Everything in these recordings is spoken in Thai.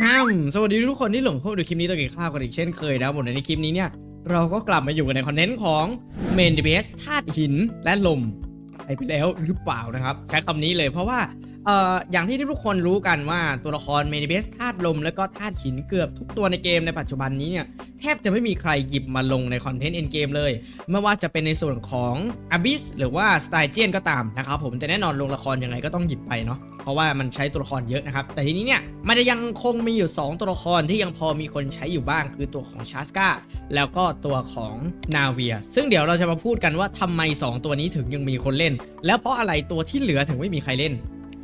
อ้ามสวัสดีทุกคนที่หลงเข้าดูคลิปนี้ตัวกินข้าวกันอีกเช่นเคยนะผมในคลิปนี้เนี่ย เราก็กลับมาอยู่กันในคอนเทนต์ของเมนดีเบสธาตุหินและลมหายไปแล้วหรือเปล่านะครับ ใช้คำนี้เลยเพราะว่าเอ่ออย่างที่ทุกคนรู้กันว่าตัวละครเมนดีเบสธาตุลม และก็ธาตุหินเกือบทุกตัวในเกมในปัจจุบันนี้เนี่ย แทบจะไม่มีใครหยิบมาลงในคอนเทนต์เอ็นเกมเลย ไม่ว่าจะเป็นในส่วนของ Abyss หรือว่า s t y g e n ก็ตามนะครับผมแต่แน่นอนลงละครยังไงก็ต้องหยิบไปเนาะ เพราะว่ามันใช้ตัวละครเยอะนะครับ แต่ทีนี้เนี่ยมันจะยังคงมีอยู่ 2 ตัวละครที่ยังพอมีคนใช้อยู่บ้าง คือตัวของชาสกาแล้วก็ตัวของนาเวีย ซึ่งเดี๋ยวเราจะมาพูดกันว่าทำไม 2 ตัวนี้ถึงยังมีคนเล่น แล้วเพราะอะไรตัวที่เหลือถึงไม่มีใครเล่น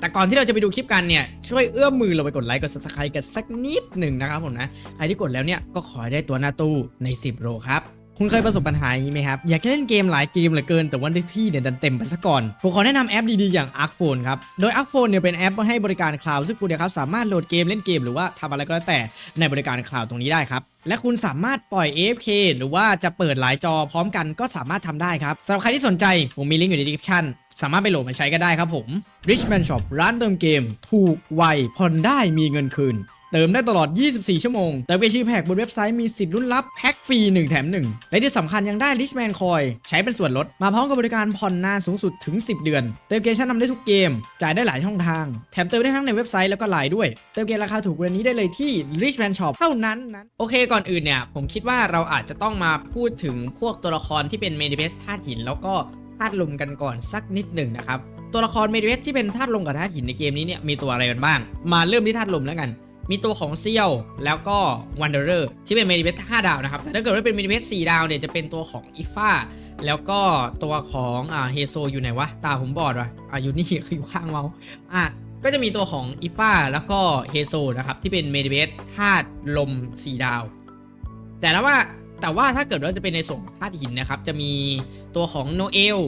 แต่ก่อนที่เราจะไปดูคลิปกันเนี่ย ช่วยเอื้อมมือเราไปกดไลค์กด subscribe กันสักนิดหนึ่งนะครับผมนะ ใครที่กดแล้วเนี่ย ก็ขอให้ได้ตัวหน้าตู้ใน 10 โลครับ คุณเคยประสบปัญหาอย่างนี้ไหมครับ อยากเล่นเกมหลายเกมเหลือเกิน แต่ว่าที่เนี่ยดันเต็มไปซะก่อน ผมขอแนะนำแอปดีๆ อย่าง Arc Phone ครับ โดย Arc Phone เนี่ยเป็นแอปให้บริการคลาวด์ซึ่งคุณเนี่ยครับสามารถโหลดเกมเล่นเกมหรือว่าทำอะไรก็แล้วแต่ในบริการคลาวด์ตรงนี้ได้ครับและคุณสามารถปล่อย AFK หรือว่าจะเปิดหลายจอพร้อมกันก็สามารถทำได้ครับสำหรับใครที่สนใจผมมีลิงก์อยู่ใน description สามารถไปโหลดมาใช้ก็ได้ครับผม Richman Shop ร้านเติมเกม ถูกไวผ่อนได้มีเงินคืน เติมได้ตลอด 24 ชั่วโมงแต่เวชีแพ็กบนเว็บไซต์มีสิทธิ์ลุ้นรับแพ็กฟรี 1 แถม 1 และที่สำคัญยังได้ Richman Coin ใช้เป็นส่วนลด มาพร้อมกับบริการผ่อนนานสูงสุดถึง 10 เดือน เติมเกมชั้นนำได้ทุกเกม จ่ายได้หลายช่องทาง แถมเติมได้ทั้งในเว็บไซต์แล้วก็ไลน์ด้วย เติมเกมราคาถูกวันนี้ได้เลยที่ Richman Shop เท่านั้นนะโอเคก่อนอื่นเนี่ยผมคิดว่าเราอาจจะต้องมาพูดถึงพวกตัวละครที่เป็นเมดิเบสธาตุหิน แล้วก็ธาตุลมกันก่อนสักนิดหนึ่งนะครับตัวละครเมดิเบสที่เป็นธาตุลมกับธาตุหินในเกมนี้เนี่ยมีตัวอะไรกันบ้าง มาเริ่มที่ธาตุลมแล้วกัน มีตัวของเซียวแล้วก็วันเดอร์ที่เป็นเมดิเบส5ดาวนะครับ แต่ถ้าเกิดว่าเป็นเมดิเบส4ดาวเนี่ยจะเป็นตัวของอีฟ้าแล้วก็ตัวของอ่าเฮโซอยู่ไหนวะ ตาผมบอดวะอ่าอยู่นี่คืออยู่ข้างเมาส์อะก็จะมีตัวของอีฟ้าแล้วก็เฮโซนะครับ ที่เป็นเมดิเบสธาตุลม 4 ดาว แต่แล้วว่าแต่ว่าถ้าเกิดว่าจะเป็นในส่วนธาตุหินนะครับ จะมีตัวของโนเอล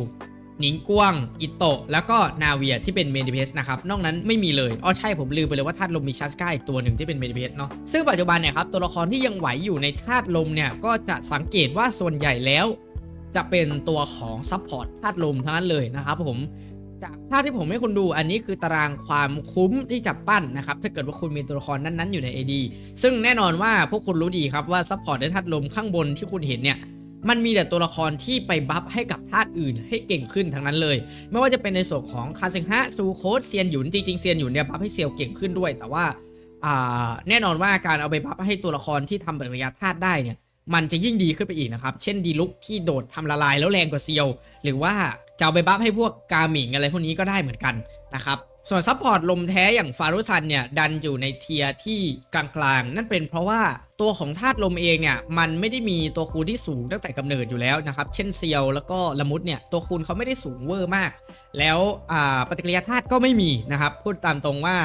หนิงกวง อิโตะ แล้วก็นาเวียที่เป็นเมดิเพสนะครับ นอกนั้นไม่มีเลย อ๋อใช่ผมลืมไปเลยว่าธาตุลมมีชัสก้าอีกตัวหนึ่งที่เป็นเมดิเพสเนาะ ซึ่งปัจจุบันเนี่ยครับตัวละครที่ยังไหวอยู่ในธาตุลมเนี่ยก็จะสังเกตว่าส่วนใหญ่แล้วจะเป็นตัวของซัพพอร์ตธาตุลมทั้งนั้นเลยนะครับผมจากภาพที่ผมให้คุณดูอันนี้คือตารางความคุ้มที่จะปั้นนะครับ ถ้าเกิดว่าคุณมีตัวละครนั้นๆอยู่ใน AD ซึ่งแน่นอนว่าพวกคุณรู้ดีครับว่าซัพพอร์ตในธาตุลมข้างบนที่คุณเห็นเนี่ย มันมีแต่ตัวละครที่ไปบัฟให้กับธาตุอื่นให้เก่งขึ้นทั้งนั้นเลย ไม่ว่าจะเป็นในส่วนของคาซึงฮะซูโคสเซียนหยุนจริงๆเซียนหยุนเนี่ยบัฟให้เซียวเก่งขึ้นด้วย แต่ว่าแน่นอนว่าการเอาไปบัฟให้ตัวละครที่ทำปฏิกิริยาธาตุได้เนี่ยมันจะยิ่งดีขึ้นไปอีกนะครับ เช่นดีลุกที่โดดทำละลายแล้วแรงกว่าเซียว หรือว่าจะเอาไปบัฟให้พวกกาหมิงอะไรพวกนี้ก็ได้เหมือนกันนะครับ ส่วนซัพพอร์ตลมแท้อย่างฟารุซันเนี่ยดันอยู่ในเทียร์ที่กลางๆ นั่นเป็นเพราะว่าตัวของธาตุลมเองเนี่ยมันไม่ได้มีตัวคูณที่สูงตั้งแต่กำเนิดอยู่แล้วนะครับ เช่นเซียวแล้วก็ละมุดเนี่ยตัวคูณเขาไม่ได้สูงเวอร์มาก แล้วปฏิกิริยาธาตุก็ไม่มีนะครับพูดตามตรงว่า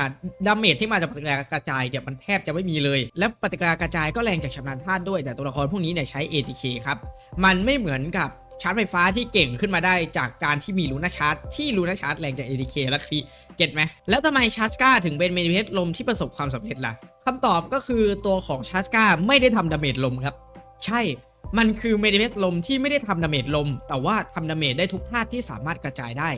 ดาเมจที่มาจากปฏิกิริยากระจายเนี่ยมันแทบจะไม่มีเลย และปฏิกิริยากระจายก็แรงจากชำนาญธาตุด้วย แต่ตัวละครพวกนี้เนี่ยใช้ ATK ครับมันไม่เหมือนกับ ชาร์จไฟฟ้าที่เก่งขึ้นมาได้จากการที่มีลูน่าชาร์จที่ลูน่าชาร์จแรงจาก ADK และครีเก็ตไหมแล้วทำไมชาร์จกาถึงเป็นเมนิเพสลมที่ประสบความสำเร็จล่ะคำตอบก็คือตัวของชาร์จกาไม่ได้ทำดาเมจลมครับ ใช่มันคือเมดิเพสลมที่ไม่ได้ทำดาเมจลม แต่ว่าทำดาเมจได้ทุกธาตุที่สามารถกระจายได้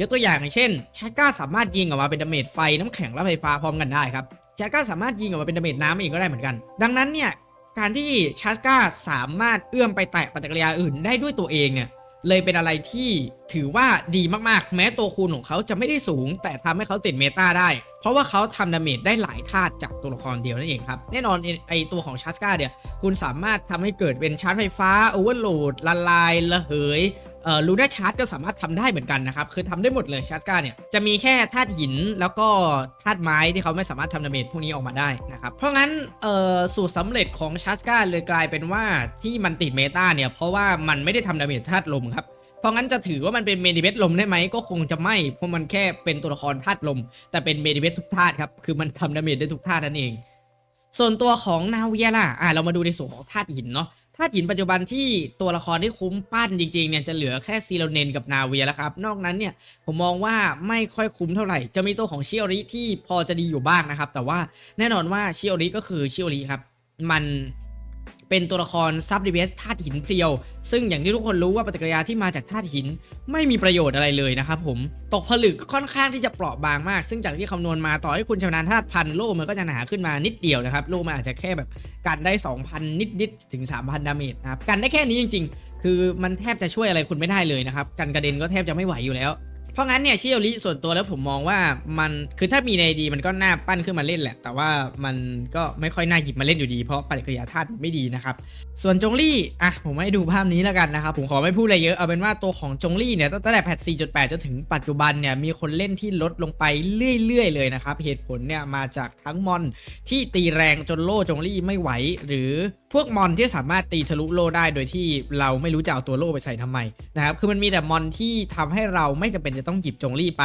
ยกตัวอย่างอย่างเช่นชาร์จก้าสามารถยิงออกมาเป็นดาเมจไฟน้ำแข็งและไฟฟ้าพร้อมกันได้ครับชาร์จก้าสามารถยิงออกมาเป็นดาเมจน้ำเองก็ได้เหมือนกัน ดังนั้นเนี่ย การที่ชาร์จก้าสามารถเอื้อมไปแตะปฏิกิริยาอื่นได้ด้วยตัวเองเนี่ยเลยเป็นอะไรที่ถือว่าดีมากๆ แม้ตัวคูณของเขาจะไม่ได้สูง แต่ทำให้เขาติดเมตาได้ เพราะว่าเขาทำดาเมจได้หลายธาตุจากตัวละครเดียวนั่นเองครับ แน่นอนไอตัวของชาร์จก้าเนี่ย คุณสามารถทำให้เกิดเป็นชาร์จไฟฟ้าโอเวอร์โหลดละลาย ระเหย เอ่อลูน่าชาร์จก็สามารถทำได้เหมือนกันนะครับ คือทำได้หมดเลยชาร์จก้าเนี่ย จะมีแค่ธาตุหินแล้วก็ธาตุไม้ที่เขาไม่สามารถทำดาเมจพวกนี้ออกมาได้นะครับ เพราะงั้นเอ่อสูตรสำเร็จของชาร์จก้าเลยกลายเป็นว่าที่มันติดเมตาเนี่ย เพราะว่ามันไม่ได้ทำดาเมจธาตุลมครับเพราะงั้นจะถือว่ามันเป็นเมดิเบสลมได้ไหมก็คงจะไม่ เพราะมันแค่เป็นตัวละครธาตุลม แต่เป็นเมดิเบสทุกธาตุครับ คือมันทำดาเมจได้ทุกธาตุนั่นเอง ส่วนตัวของนาเวียล่ะอะเรามาดูในส่วนของธาตุหินเนาะ ธาตุหินปัจจุบันที่ตัวละครที่คุ้มปั้นจริงๆเนี่ยจะเหลือแค่ซีโรเนนกับนาเวียแล้วครับ นอกนั้นเนี่ยผมมองว่าไม่ค่อยคุ้มเท่าไหร่ จะมีตัวของชิโอริที่พอจะดีอยู่บ้างนะครับ แต่ว่าแน่นอนว่าชิโอริก็คือชิโอริครับ มัน เป็นตัวละครซับดีเบสธาตุหินเพรียว ซึ่งอย่างที่ทุกคนรู้ว่าปฏิกิริยาที่มาจากธาตุหินไม่มีประโยชน์อะไรเลยนะครับผมตกผลึกค่อนข้างที่จะเปราะบางมาก ซึ่งจากที่คำนวณมาต่อให้คุณชำนาญธาตุพันโล่มันก็จะหนาขึ้นมานิดเดียวนะครับโล่มันอาจจะแค่แบบกันได้ 2,000 นิดๆถึง 3,000 ดาเมจนะครับกันได้แค่นี้จริง ๆ คือมันแทบจะช่วยอะไรคุณไม่ได้เลยนะครับกันกระเด็นก็แทบจะไม่ไหวอยู่แล้ว เพราะงั้นเนี่ยชิโอริส่วนตัวแล้วผมมองว่ามันคือถ้ามีในดีมันก็น่าปั้นขึ้นมาเล่นแหละ แต่ว่ามันก็ไม่ค่อยน่าหยิบมาเล่นอยู่ดีเพราะปฏิกิริยาธาตุไม่ดีนะครับ ส่วนจงลี่อะผมให้ดูภาพนี้แล้วกันนะครับผมขอไม่พูดอะไรเยอะเอาเป็นว่าตัวของจงลี่เนี่ยตั้งแต่แพท 4.8 จนถึงปัจจุบันเนี่ยมีคนเล่นที่ลดลงไปเรื่อยๆเลยนะครับเหตุผลเนี่ยมาจากทั้งมอนที่ตีแรงจนโล่จงลี่ไม่ไหวหรือ พวกมอนที่สามารถตีทะลุโล่ได้โดยที่เราไม่รู้จะเอาตัวโล่ไปใส่ทำไมนะครับคือมันมีแต่มอนที่ทำให้เราไม่จำเป็นจะต้องหยิบจงลี่ไป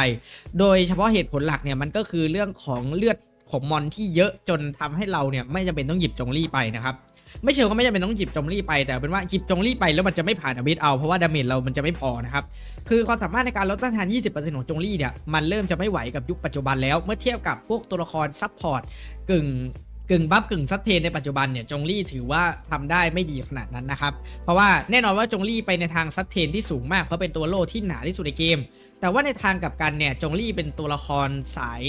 โดยเฉพาะเหตุผลหลักเนี่ยมันก็คือเรื่องของเลือดของมอนที่เยอะจนทำให้เราเนี่ยไม่จำเป็นต้องหยิบจงลี่ไปนะครับไม่เชิงว่าไม่จำเป็นต้องหยิบจงลี่ไปแต่เป็นว่าหยิบจงลี่ไปแล้วมันจะไม่ผ่านอบิทเอาเพราะว่าดาเมจเรามันจะไม่พอนะครับคือความสามารถในการลดต้านทาน 20%ของจงลี่เนี่ยมันเริ่มจะไม่ไหวกับยุคปัจจุบันแล้วเมื่อเทียบกับพวกตัวละครซับพอร์ตกึ่ง กึ่งบัฟกึ่งซัดเทนในปัจจุบันเนี่ยจงลี่ถือว่าทำได้ไม่ดีขนาดนั้นนะครับ เพราะว่าแน่นอนว่าจงลี่ไปในทางซัดเทนที่สูงมากเพราะเป็นตัวโล่ที่หนาที่สุดในเกม แต่ว่าในทางกับกันเนี่ยจงลี่เป็นตัวละครสาย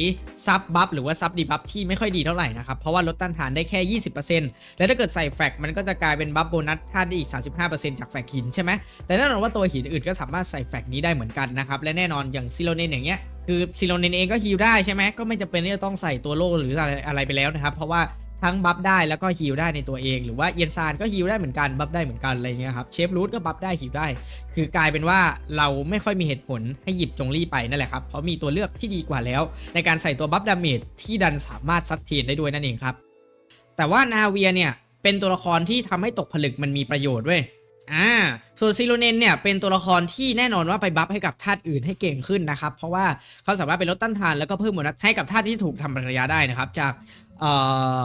ซับบัฟหรือว่าซับดีบัฟที่ไม่ค่อยดีเท่าไหร่นะครับเพราะว่าลดต้านทานได้แค่ 20%และถ้าเกิดใส่แฟกมันก็จะกลายเป็นบัฟโบนัสท่าได้อีก 35%จากแฟกหินใช่ไหมแต่แน่นอนว่าตัวหินอื่นก็สามารถใส่แฟกนี้ได้เหมือนกันนะครับและแน่นอนอย่างซิโลเนนอย่างเงี้ย คือซิโลเนนเองก็ฮิลได้ใช่ไหมก็ไม่จำเป็นที่จะต้องใส่ตัวโล่หรืออะไรอะไรไปแล้วนะครับ เพราะว่าทั้งบัฟได้แล้วก็ฮิลได้ในตัวเองหรือว่าเอียนซานก็ฮิลได้เหมือนกันบัฟได้เหมือนกันอะไรเงี้ยครับเชฟรูทก็บัฟได้ฮิลได้ คือกลายเป็นว่าเราไม่ค่อยมีเหตุผลให้หยิบจงลี่ไปนั่นแหละครับเพราะมีตัวเลือกที่ดีกว่าแล้ว ในการใส่ตัวบัฟดาเมจที่ดันสามารถซัดเทนได้ด้วยนั่นเองครับแต่ว่านาเวียเนี่ยเป็นตัวละครที่ทำให้ตกผลึกมันมีประโยชน์เว้ยอ่า ส่วนซิโลเนนเนี่ยเป็นตัวละครที่แน่นอนว่าไปบัฟให้กับธาตุอื่นให้เก่งขึ้นนะครับ เพราะว่าเขาสามารถไปลดต้านทานแล้วก็เพิ่มโบนัสให้กับธาตุที่ถูกทำปฏิกิริยาได้นะครับ จากเอ่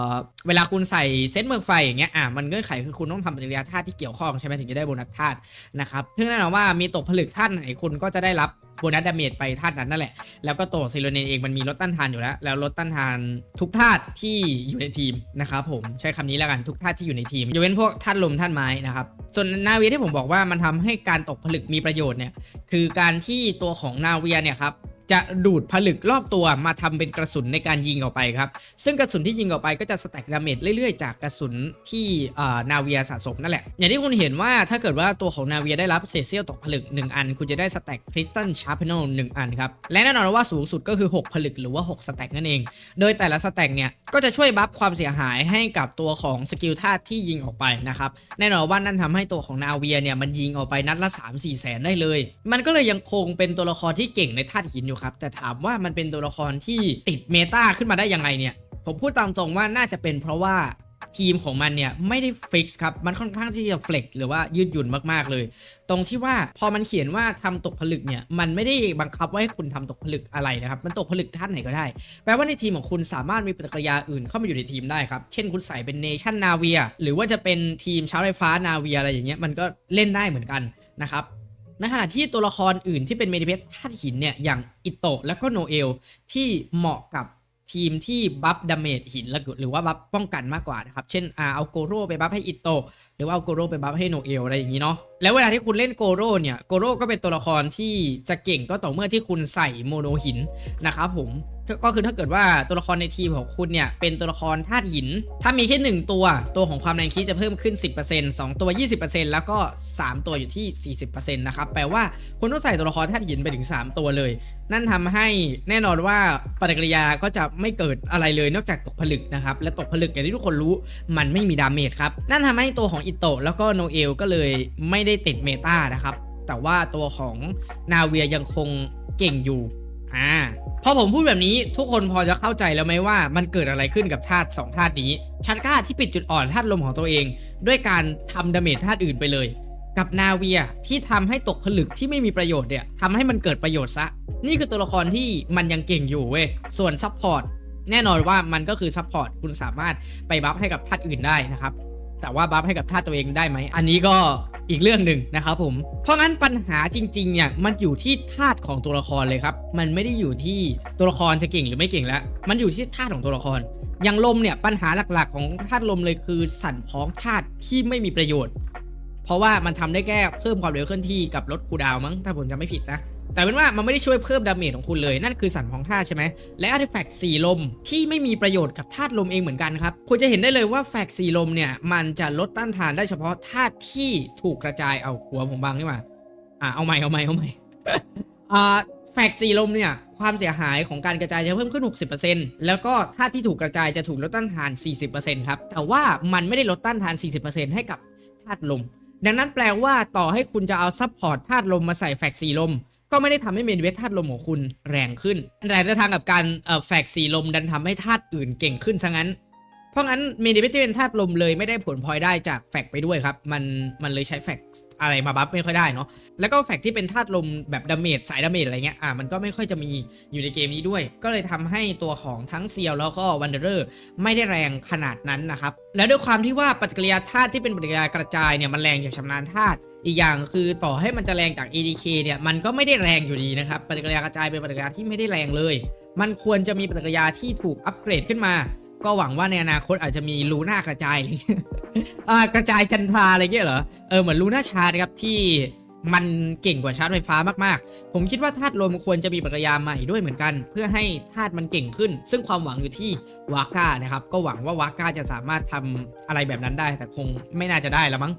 อเวลาคุณใส่เซตเมืองไฟอย่างเงี้ยอะมันเงื่อนไขคือคุณต้องทำปฏิกิริยาธาตุที่เกี่ยวข้องใช่ไหมถึงจะได้โบนัสธาตุนะครับซึ่งแน่นอนว่ามีตกผลึกธาตุไหนคุณก็จะได้รับโบนัสดาเมจไปธาตุนั้นนั่นแหละ แล้วก็ตัวซิโลเนนเองมันมีลดต้านทานอยู่แล้ว แล้วลดต้านทานทุกธาตุที่อยู่ในทีมนะครับผมใช้คำนี้แล้วกันทุกธาตุที่อยู่ในทีมยกเว้นพวกธาตุลมธาตุไม้นะครับส่วนนาวีที่ผมบอกว่ามันทำให้การตกผลึกมีประโยชน์เนี่ยคือการที่ตัวของนาเวียเนี่ยครับ จะดูดผลึกรอบตัวมาทำเป็นกระสุนในการยิงออกไปครับ ซึ่งกระสุนที่ยิงออกไปก็จะสแต็กดาเมจเรื่อยๆ จากกระสุนที่นาเวียสะสมนั่นแหละ อย่างที่คุณเห็นว่าถ้าเกิดว่าตัวของนาเวียได้รับเศษเสี้ยวตกผลึก 1 อัน คุณจะได้สแต็กคริสตัลชาร์ปเนลหนึ่งอันครับ และแน่นอนว่าสูงสุดก็คือ 6 ผลึกหรือว่า 6 สแต็กนั่นเอง โดยแต่ละสแต็กเนี่ยก็จะช่วยบัฟความเสียหายให้กับตัวของสกิลธาตุที่ยิงออกไปนะครับแน่นอนว่านั่นทำให้ตัวของนาเวียเนี่ยมันยิงออกไปนัดละ3 4แสนได้เลย มันก็เลยยังคงเป็นตัวละครที่เก่งในธาตุหินอยู่ครับ แต่ถามว่ามันเป็นตัวละครที่ติดเมตาขึ้นมาได้ยังไงเนี่ย ผมพูดตามตรงว่าน่าจะเป็นเพราะว่าทีมของมันเนี่ยไม่ได้ฟิกซ์ครับ มันค่อนข้างที่จะเฟล็กหรือว่ายืดหยุ่นมากๆเลย ตรงที่ว่าพอมันเขียนว่าทำตกผลึกเนี่ย มันไม่ได้บังคับว่าให้คุณทำตกผลึกอะไรนะครับ มันตกผลึกท่านไหนก็ได้ แปลว่าในทีมของคุณสามารถมีปฏิกิริยาอื่นเข้ามาอยู่ในทีมได้ครับ เช่นคุณใส่เป็นเนชั่นนาเวียหรือว่าจะเป็นทีมชาวไฟฟ้านาเวียอะไรอย่างเงี้ย มันก็เล่นได้เหมือนกันนะครับ ในขณะที่ตัวละครอื่นที่เป็นเมดิเพสธาตุหินเนี่ยอย่างอิโตะและก็โนเอลที่เหมาะกับทีมที่บัฟดาเมจหินหรือว่าบัฟป้องกันมากกว่านะครับ เช่นอาเอาโกโร่ไปบัฟให้อิโตะหรือว่าเอาโกโร่ไปบัฟให้โนเอลอะไรอย่างนี้เนาะแล้วเวลาที่คุณเล่นโกโร่เนี่ยโกโร่ก็เป็นตัวละครที่จะเก่งก็ต่อเมื่อที่คุณใส่โมโนหินนะครับผมก็คือถ้าเกิดว่าตัวละครในทีมของคุณเนี่ยเป็นตัวละครธาตุหิน ถ้ามีแค่หนึ่งตัว ตัวของความแรงคีจะเพิ่มขึ้น 10% 2 ตัว 20%แล้วก็ 3 ตัวอยู่ที่ 40%นะครับแปลว่าคุณต้องใส่ตัวละครธาตุหินไปถึง 3 ตัวเลย นั่นทำให้แน่นอนว่าปฏิกิริยาก็จะไม่เกิดอะไรเลยนอกจากตกผลึกนะครับและตกผลึกอย่างที่ทุกคนรู้มันไม่มีดาเมจครับนั่นทำให้ตัวของอิโตะแล้วก็โนเอลก็เลยไม่ได้ติดเมตานะครับ แต่ว่าตัวของนาเวียยังคงเก่งอยู่อ่าพอผมพูดแบบนี้ทุกคนพอจะเข้าใจแล้วไหมว่ามันเกิดอะไรขึ้นกับธาตุสองธาตุนี้ชันก้าที่ปิดจุดอ่อนธาตุลมของตัวเอง ด้วยการทำดาเมจธาตุอื่นไปเลย กับนาเวียที่ทำให้ตกผลึกที่ไม่มีประโยชน์เนี่ยทำให้มันเกิดประโยชน์ซะ นี่คือตัวละครที่มันยังเก่งอยู่เว้ยส่วนซัพพอร์ตแน่นอนว่ามันก็คือซัพพอร์ตคุณสามารถไปบัฟให้กับธาตุอื่นได้นะครับแต่ว่าบัฟให้กับธาตุตัวเองได้ไหมอันนี้ก็ อีกเรื่องหนึ่งนะครับผม เพราะงั้นปัญหาจริงๆเนี่ยมันอยู่ที่ธาตุของตัวละครเลยครับ มันไม่ได้อยู่ที่ตัวละครจะเก่งหรือไม่เก่งแล้ว มันอยู่ที่ธาตุของตัวละคร อย่างลมเนี่ยปัญหาหลักๆ ของธาตุลมเลยคือสั่นพ้องธาตุที่ไม่มีประโยชน์ เพราะว่ามันทำได้แค่เพิ่มความเร็วเคลื่อนที่กับลดคูดาวมั้งถ้าผมจำไม่ผิดนะ แต่เป็นว่ามันไม่ได้ช่วยเพิ่มดาเมจของคุณเลย นั่นคือสั่นพ้องธาตุใช่ไหมและอาร์ติแฟกต์สีลมที่ไม่มีประโยชน์กับธาตุลมเองเหมือนกันครับคุณจะเห็นได้เลยว่าแฟกต์สีลมเนี่ยมันจะลดต้านทานได้เฉพาะธาตุที่ถูกกระจายเอาหัวผมบังนี่มาอ่าเอาใหม่เอาใหม่เอาใหม่อ่าแฟกต์สีลมเนี่ยความเสียหายของการกระจายจะเพิ่มขึ้น 60%แล้วก็ธาตุที่ถูกกระจายจะถูกลดต้านทาน 40%ครับแต่ว่ามันไม่ได้ลดต้านทาน 40%ให้กับธาตุลม ดังนั้นแปลว่าต่อให้คุณจะเอาซัพพอร์ตธาตุลมมาใส่แฟกสีลม ก็ไม่ได้ทำให้เมนเวทธาตุลมของคุณแรงขึ้นแต่ในทางกับการแฟกสีลมดันทำให้ธาตุอื่นเก่งขึ้นซะงั้น เพราะงั้นเมนเวทที่เป็นธาตุลมเลยไม่ได้ผลพลอยได้จากแฟกไปด้วยครับ มันมันเลยใช้แฟกอะไรมาบัฟไม่ค่อยได้เนาะแล้วก็แฟกที่เป็นธาตุลมแบบดาเมจสายดาเมจอะไรเงี้ยอะมันก็ไม่ค่อยจะมีอยู่ในเกมนี้ด้วย ก็เลยทำให้ตัวของทั้งเซียวแล้วก็วันเดอร์ไม่ได้แรงขนาดนั้นนะครับ แล้วด้วยความที่ว่าปฏิกิริยาธาตุที่เป็นปฏิกิริยากระจายเนี่ยมันแรงจากชำนาญธาตุอีกอย่างคือต่อให้มันจะแรงจาก ADK เนี่ยมันก็ไม่ได้แรงอยู่ดีนะครับปฏิกิริยากระจายเป็นปฏิกิริยาที่ไม่ได้แรงเลย มันควรจะมีปฏิกิริยาที่ถูกอัปเกรดขึ้นมา ก็หวังว่าในอนาคตอาจจะมีลูน่ากระจายอ่ากระจายจันทราอะไรเงี้ยเหรอ เออเหมือนลูน่าชาร์ครับที่มันเก่งกว่าชาร์จไฟฟ้ามากๆ ผมคิดว่าธาตุลมควรจะมีปฏิกิริยาใหม่ด้วยเหมือนกัน เพื่อให้ธาตุมันเก่งขึ้น ซึ่งความหวังอยู่ที่วาก้านะครับ ก็หวังว่าวาก้าจะสามารถทำอะไรแบบนั้นได้ แต่คงไม่น่าจะได้ล้วมั้ง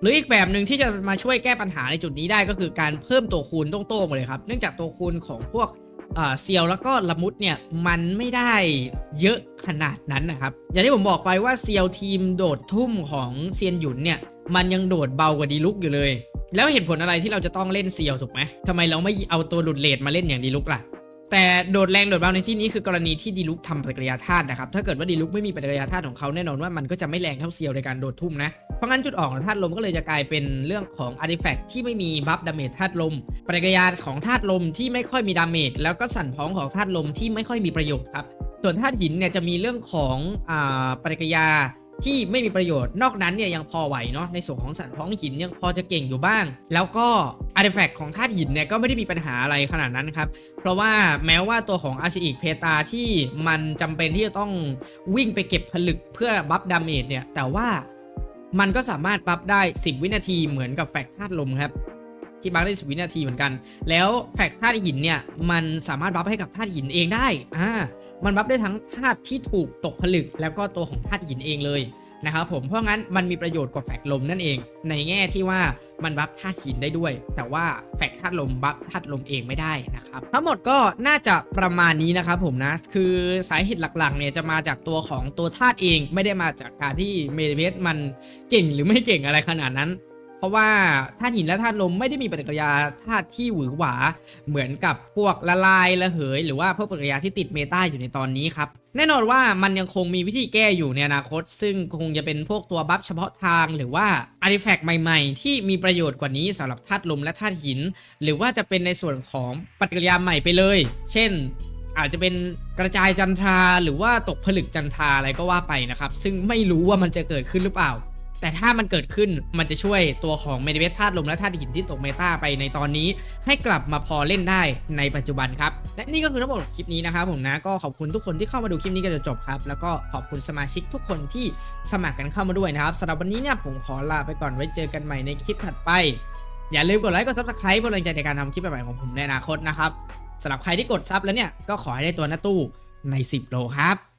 หรืออีกแบบหนึ่งที่จะมาช่วยแก้ปัญหาในจุดนี้ได้ก็คือการเพิ่มตัวคูณโต้งๆเลยครับ เนื่องจากตัวคูณของพวก เออเซียวแล้วก็ละมุดเนี่ยมันไม่ได้เยอะขนาดนั้นนะครับ อย่างที่ผมบอกไปว่าเซียวทีมโดดทุ่มของเซียนหยุนเนี่ยมันยังโดดเบากว่าดีลุกอยู่เลย แล้วเหตุผลอะไรที่เราจะต้องเล่นเซียวถูกไหมทำไมเราไม่เอาตัวหลุดเลดมาเล่นอย่างดีลุกล่ะ แต่โดดแรงโดดเบาในที่นี้คือกรณีที่ดีลุกทำปฏิกิริยาธาตุนะครับถ้าเกิดว่าดีลุกไม่มีปฏิกิริยาธาตุของเขาแน่นอนว่ามันก็จะไม่แรงเท่าเซียวในการโดดทุ่มนะเพราะงั้นจุดอ่อนของธาตุลมก็เลยจะกลายเป็นเรื่องของอาร์ติแฟกต์ที่ไม่มีบัฟดาเมจธาตุลม ปฏิกิริยาของธาตุลมที่ไม่ค่อยมีดาเมจแล้วก็สั่นพ้องของธาตุลมที่ไม่ค่อยมีประโยชน์ครับส่วนธาตุหินเนี่ยจะมีเรื่องของอ่าปฏิกิริยา ที่ไม่มีประโยชน์นอกนั้นเนี่ยยังพอไหวเนาะในส่วนของสันพ้องหินยังพอจะเก่งอยู่บ้าง แล้วก็อาร์ติแฟกต์ของธาตุหินเนี่ยก็ไม่ได้มีปัญหาอะไรขนาดนั้นครับ เพราะว่าแม้ว่าตัวของอาชิอิกเพตาที่มันจำเป็นที่จะต้องวิ่งไปเก็บผลึกเพื่อบัฟดาเมจเนี่ยแต่ว่ามันก็สามารถบัฟได้ 10 วินาทีเหมือนกับแฟกต์ธาตุลมครับ ที่บัฟได้10วินาทีเหมือนกัน แล้วแฟกธาตุหินเนี่ยมันสามารถบัฟให้กับธาตุหินเองได้อ่ามันบัฟได้ทั้งธาตุที่ถูกตกผลึก แล้วก็ตัวของธาตุหินเองเลยนะครับผมเพราะงั้นมันมีประโยชน์กว่าแฟกลมนั่นเอง ในแง่ที่ว่ามันบัฟธาตุหินได้ด้วย แต่ว่าแฟกธาตุลมบัฟธาตุลมเองไม่ได้นะครับทั้งหมดก็น่าจะประมาณนี้นะครับผมนะคือสาเหตุหลักๆเนี่ยจะมาจากตัวของตัวธาตุเองไม่ได้มาจากการที่เมเดเวสมันเก่งหรือไม่เก่งอะไรขนาดนั้น เพราะว่าธาตุหินและธาตุลมไม่ได้มีปฏิกิริยาธาตุที่หวือหวา เหมือนกับพวกละลายระเหย หรือว่าพวกปฏิกิริยาที่ติดเมตาอยู่ในตอนนี้ครับแน่นอนว่ามันยังคงมีวิธีแก้อยู่ในอนาคต ซึ่งคงจะเป็นพวกตัวบัฟเฉพาะทางหรือว่าอาร์ติแฟกต์ใหม่ๆ ที่มีประโยชน์กว่านี้สำหรับธาตุลมและธาตุหิน หรือว่าจะเป็นในส่วนของปฏิกิริยาใหม่ไปเลย เช่นอาจจะเป็นกระจายจันทราหรือว่าตกผลึกจันทราอะไรก็ว่าไปนะครับ ซึ่งไม่รู้ว่ามันจะเกิดขึ้นหรือเปล่า แต่ถ้ามันเกิดขึ้นมันจะช่วยตัวของเมดิเวทธาตุลมและธาตุหินที่ตกเมตาไปในตอนนี้ ให้กลับมาพอเล่นได้ในปัจจุบันครับ และนี่ก็คือทั้งหมดของคลิปนี้นะครับผมนะก็ขอบคุณทุกคนที่เข้ามาดูคลิปนี้กันจนจบครับ แล้วก็ขอบคุณสมาชิกทุกคนที่สมัครกันเข้ามาด้วยนะครับสำหรับวันนี้เนี่ยผมขอลาไปก่อนไว้เจอกันใหม่ในคลิปถัดไป อย่าลืมกดไลค์กดซับสไครป์เพื่อเป็นกำลังใจในการทำคลิปใหม่ๆของผมในอนาคตนะครับสำหรับใครที่กดซับแล้วเนี่ยก็ขอให้ได้ตัวหน้าตู้ใน 10 โลครับ